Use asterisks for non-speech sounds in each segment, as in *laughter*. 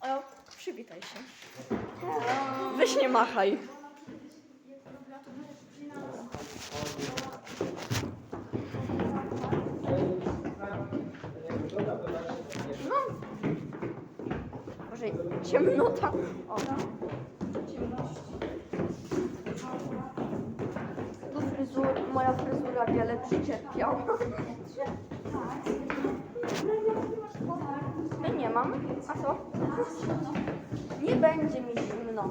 O, przywitaj się. Weź nie machaj. No. Może ciemnota. O. Moja fryzura wiele przycierpiała. A co? Nie będzie mi zimno.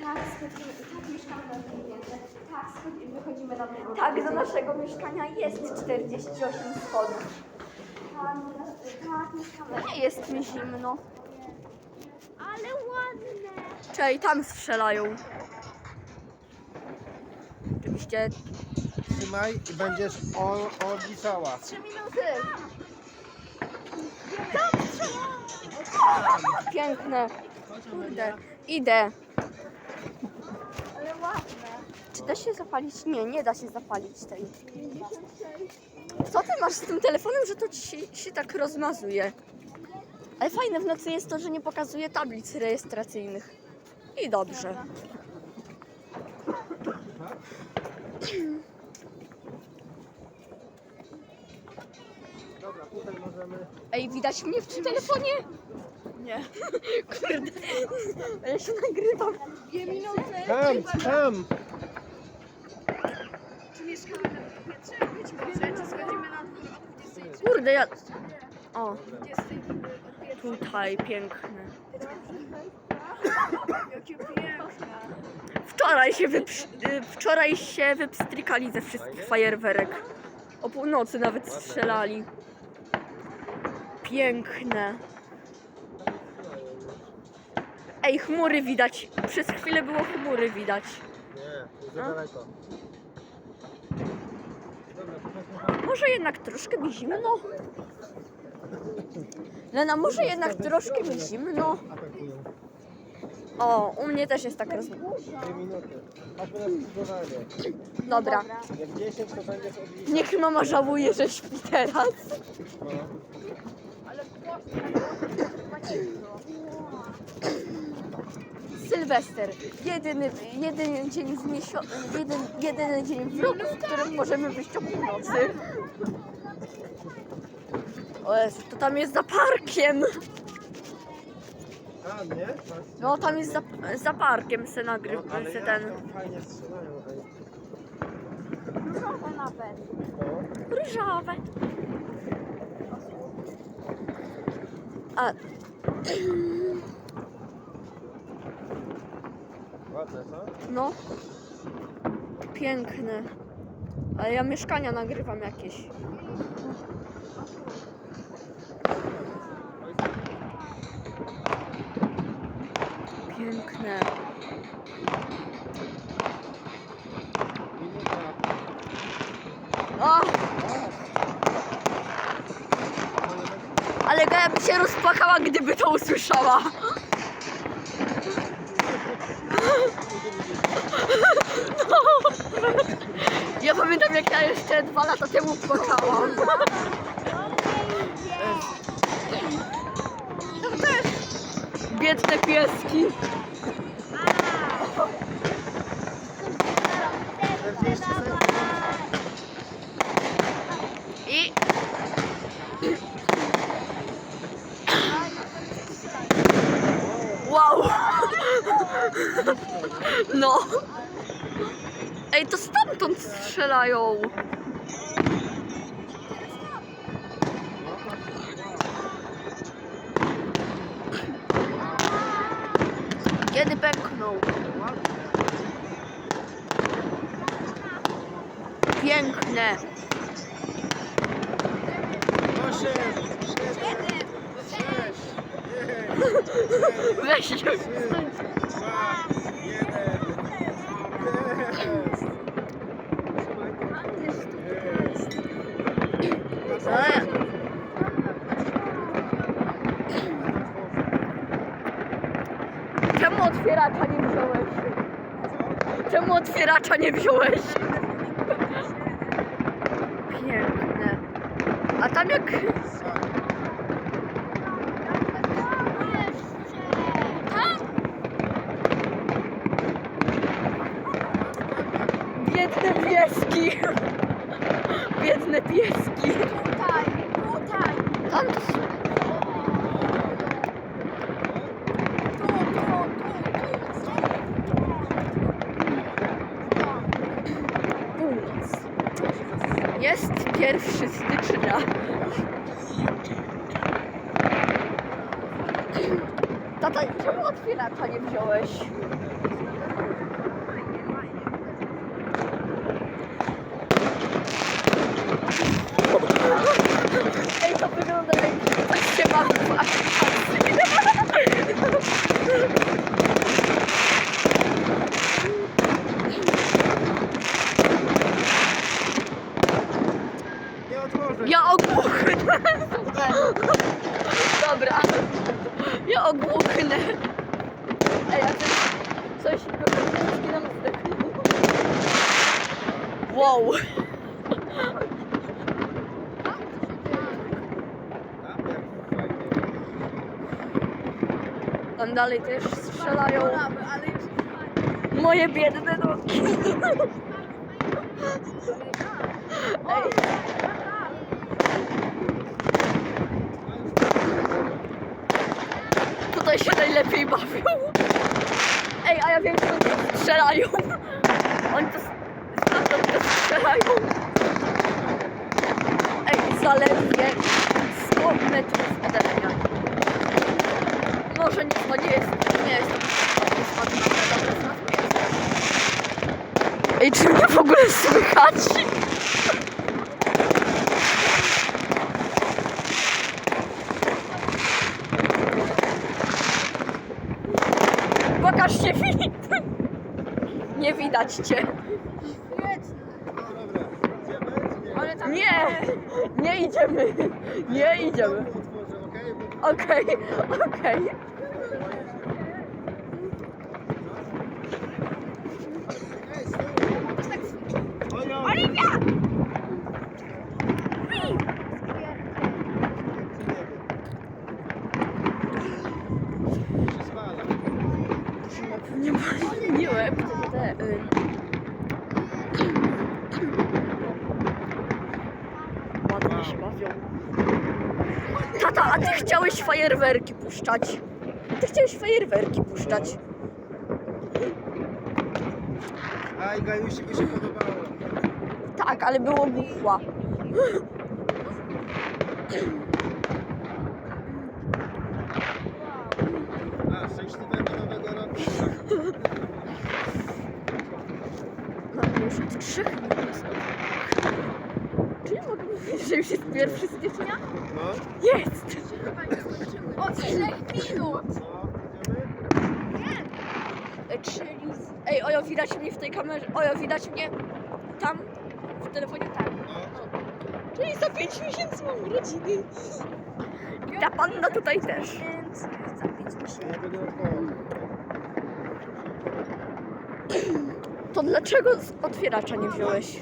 Tak, schodzimy, tak mieszkamy na piętrze. Tak, schodzimy, wychodzimy na drugą. Tak, do naszego mieszkania jest 48 schodów. Tak, do nas- tak, mieszkamy. Nie jest mi zimno. Ale ładne. Czej, tam strzelają. Oczywiście Trzymaj i będziesz o- odliczała. Trzy minuty. Piękne. Kurde. Idę. Ale ładne. Czy da się zapalić? Nie, nie da się zapalić tej. Co ty masz z tym telefonem, że to ci się, się tak rozmazuje? Ale fajne w nocy jest to, że nie pokazuje tablic rejestracyjnych. I dobrze. Ej, widać mnie w tym telefonie? Nie. *laughs* Kurde. A Ja się nagrywam. Dwie minuty. Tam, tam! Czy mieszkamy na piętrze? Być może, czy schodzimy na dwór o 23, Kurde, ja... O, 20 od pierwszej. tutaj piękne. Jakie piękne. Wczoraj się, wypsz... y, Wczoraj się wypstrykali ze wszystkich fajerwerek. O północy nawet strzelali. Piękne. Ej, chmury widać. Przez chwilę było chmury widać. Nie, jest za daleko. Może jednak troszkę mi zimno? Lena, może jednak troszkę mi zimno? Atakują. O, u mnie też jest tak roz... Dwie minuty. Dobra. Jak 10 to będziesz odliczać. Niech mama żałuje, że śpi teraz. No. Sylwester. Jedyny, jedyny dzień w miesiącu, jeden, jedyny dzień w roku, w którym możemy wyjść o północy. O Jezu, to tam jest za parkiem. A, nie? Patrzcie. No, tam jest za, za parkiem se No, nagryw, ale se jak ten. tam fajnie strzelają. ej. Różowe nawet. No. Różowe. A, *clears throat* Ładne, co? no. Piękne. Ale ja mieszkania nagrywam jakieś. Piękne. O! Ale Gaja by się rozpłakała, gdyby to usłyszała. Ja pamiętam, jak ja jeszcze dwa lata temu płakałam. Biedne pieski. 40 sekund. I... Wow! *laughs* No! Strzelają! Kiedy pękną? Piękne! 8, 7, 6, Weź się. 3, 2, 1. Jest. E, Czemu otwieracza nie wziąłeś? Czemu otwieracza nie wziąłeś? Piękne. A tam jak... Biedne pieski. Biedne pieski. Tutaj, tutaj. Tam Tu, tu, tu, północ. Jest pierwszy stycznia. Tata, czemu otwieracza nie wziąłeś? Ej, to wygląda jak coś się ma w Nie otworzę. Ja ogłuchnę. Dobra. Ja ogłuchnę. Ej, a ty coś go nam zdechło. Wow. Tam jak fajnie. Tam dalej też strzelają moje biedne nogi. Ej. Tutaj się najlepiej bawią. Ej, a ja wiem, że oni strzelają. Oni to to strzelają. Ej, zaledwie 100 metrów ode. Może nie, to nie jest, nie jest to. Ej, czy mnie w ogóle słychać? Pokażcie Filip. Nie widać cię. Nie. Nie, idziemy. Nie idziemy. Okej? Okej, okej. Ej, z tyłu. Olio! Się spala. Nie miłe. Te, y... Ładnie się bawią. Tata, a ty chciałeś fajerwerki puszczać. Ty chciałeś fajerwerki puszczać. Aj, Gajusi by się podobało. Tak, ale było buchła. A, szczęśliwego nowego roku. Mamy już od trzech minut. Czy ja mogę mówić, że już jest pierwszy stycznia? No, Jest! Trzech minut. Czyli... z- Ej, Ojo, widać mnie w tej kamerze? Ojo, widać mnie tam? W telefonie? Tak. Czyli za 5 miesięcy mam urodziny. I ta panna tutaj też. Za pięć miesięcy. To dlaczego z otwieracza nie wziąłeś?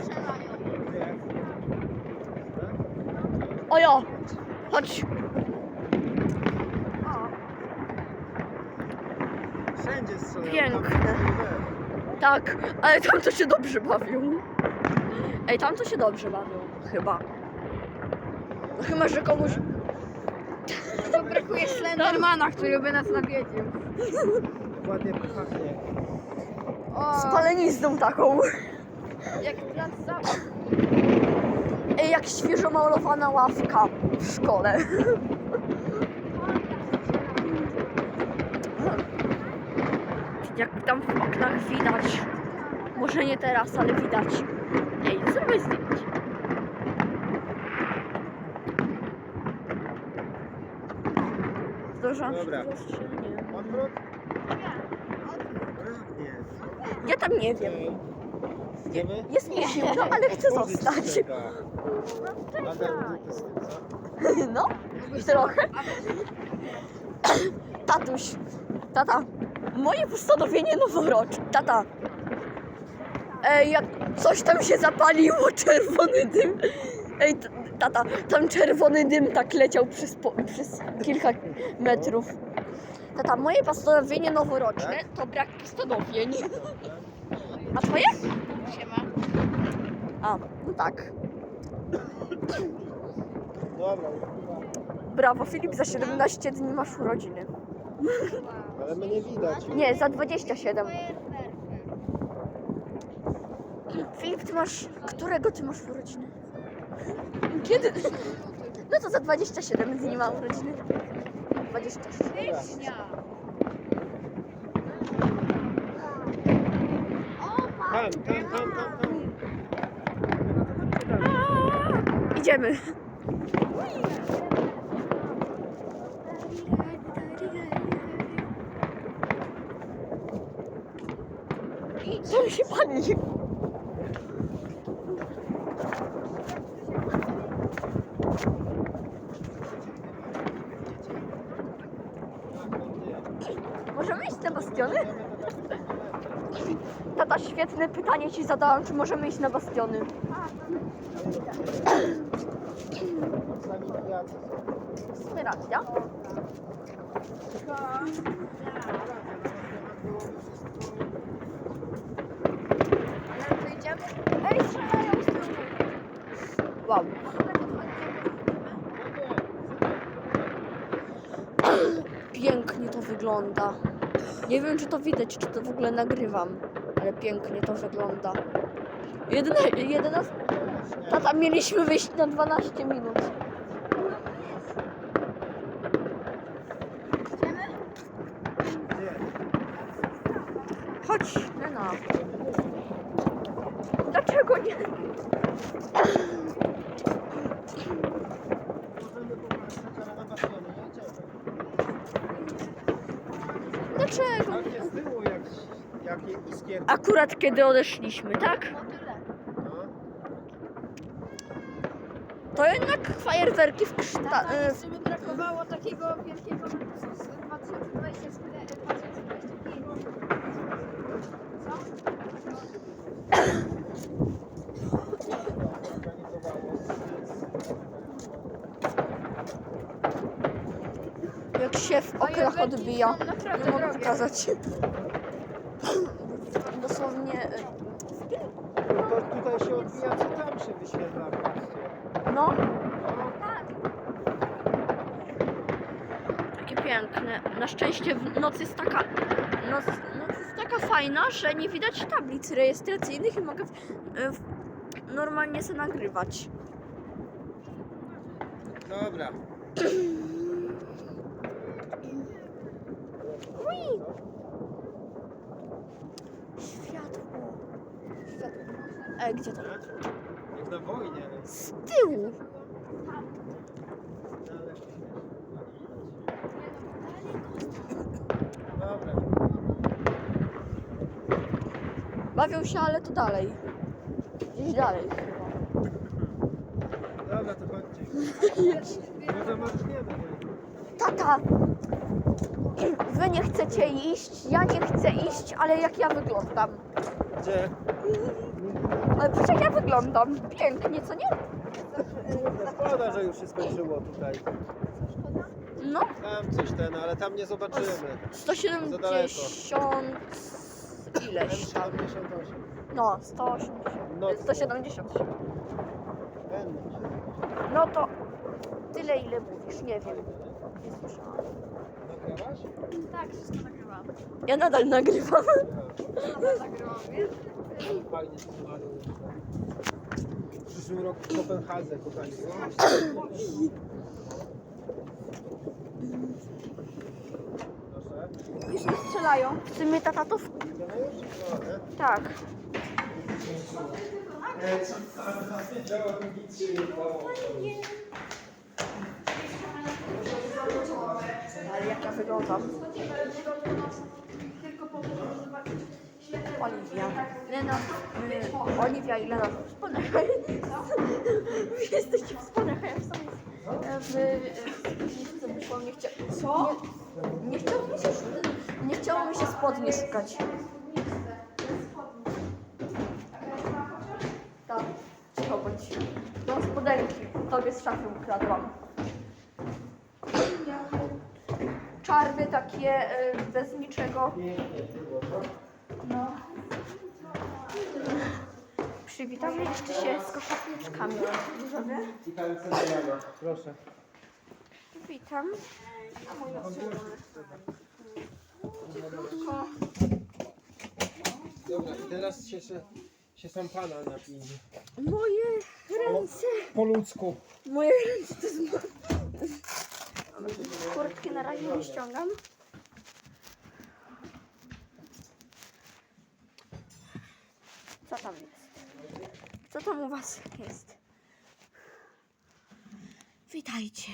Ojo, chodź. Wszędzie strzelają. Piękne. Tak, ale tam to się dobrze bawią. Ej, tam to się dobrze bawią, chyba. No chyba, że komuś... *laughs* to brakuje Slendermana, który by nas nawiedził. Ładnie pachnie. O, Spalenizną taką. jak plac zabaw. Ej, jak świeżo malowana ławka w szkole. Jak tam w oknach widać. Może nie teraz, ale widać. Ej, zrobię zdjęcie. Zdążyłam Dobra. się zastrzelenie. Odwrót? Nie. Ja tam nie wiem. Idziemy? Jest mi zimno, ale chcę Otworzyć zostać. trzeba. Nadal dupy z tym, co? No, trochę. Tatuś, tata, moje postanowienie noworoczne. Tata, Ej, jak coś tam się zapaliło, *laughs* czerwony dym. Ej, Tata, tam czerwony dym tak leciał przez, po, przez kilka metrów. Tata, moje postanowienie noworoczne to brak postanowień. *laughs* A twoje? Siema. A, no tak. Dobra, Brawo, Filip, za 17 dni masz urodziny. Ale mnie widać. Nie, za 27. Filip, ty masz... Którego ty masz urodziny? Kiedy? No to za 27 dni mam urodziny. 27. Stycznia. Tam, tam, tam, tam, tam. Idziemy. Tam się pali. Możemy iść na bastiony? Tata, świetne pytanie ci zadałam, czy możemy iść na bastiony. W sumie racja. Ale to idziemy? Ej, strzelają z tyłu. Wow. Pięknie to wygląda. Nie wiem, czy to widać, czy to w ogóle nagrywam, ale pięknie to wygląda. Jedyne, jedyna... Tata, mieliśmy wyjść na 12 minut. Chodź, Lena. Dlaczego nie? Możemy popatrzeć ale na bastiony, jedziemy. Dlaczego? Tam jest z tyłu jak, Akurat kiedy odeszliśmy, tak? To jednak fajerwerki w kszta... Tata, jeszcze by brakowało takiego wielkiego napisu z 2024 2025. Co? Jak się w Fajerwerki odbija. Nie mogę pokazać. Dosłownie... y, No to tutaj się odbija, co tam się wyświetla. patrzcie. No, Tak. takie piękne. Na szczęście w nocy jest taka... Noc, noc jest taka fajna, że nie widać tablic rejestracyjnych i mogę w, y, w, normalnie sobie nagrywać. Dobra. Ui! Światło. Światło. E, gdzie to? Jak na wojnie. Z tyłu. Dobra. Bawią się, ale to dalej. Gdzieś dalej. Dobra, to chodźcie. *laughs* Marzniemy. Tata! Wy nie chcecie iść, ja nie chcę iść, ale jak ja wyglądam. Gdzie? Ale patrz jak ja wyglądam. Pięknie, co nie? Szkoda, że już się skończyło tutaj. No, Tam coś ten, ale tam nie zobaczymy. 170... ileś tam. M78. No, 180. No, 177. Będę. No to tyle ile mówisz, nie wiem. Nie słyszałam. Nagrywasz? Tak, wszystko nagrywam. Ja nadal nagrywam. Nadal nagrywam, wiesz? Fajnie. W przyszłym roku w Kopenhadze, kochani. Proszę. Już nie strzelają. W sumie tata to... w- Idziemy już? No, nie? Tak. Ale jak ja wyglądam? Oliwia. Lena, y, Oliwia i Lena są wspólne. Wy jesteście a ja w sumie w, w, w, wyszłam, nie chciałam. Co? Nie, nie chciało mi się, nie się spodnie szukać. Cicho bądź. Mam spodenki. To torbie z szafy ukradłam. Czarny takie y, bez niczego. No. Przywitamy jeszcze się z koszatniczkami. Możemy? Proszę. Witam. Dobra, teraz się, się, się sam pana napij. Moje ręce. Po ludzku. Moje ręce to. Kurtki na razie nie ściągam. Co tam jest? Co tam u was jest? Witajcie.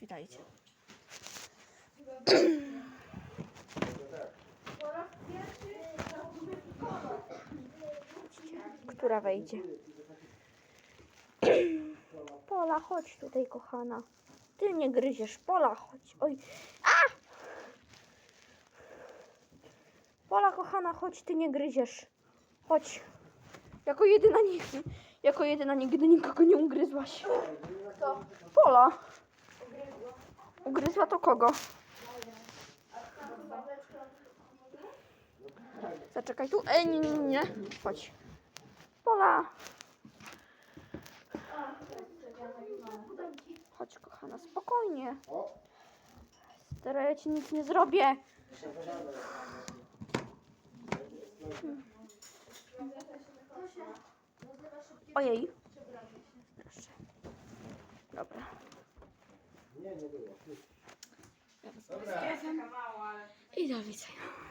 Witajcie. *clears throat* Wejdzie? *clears throat* Pola, chodź tutaj, kochana. Ty nie gryziesz. Pola, chodź. Oj. A! Pola, kochana, chodź, ty nie gryziesz. Chodź. Jako jedyna nie, jako jedyna nigdy nikogo nie ugryzłaś. Kto? Pola. Ugryzła to kogo? Zaczekaj tu. Ej, nie, nie, nie. Chodź. Pola. Chodź, kochana, spokojnie. Teraz ja ci nic nie zrobię. Ojej. Proszę. Dobra. I do widzenia.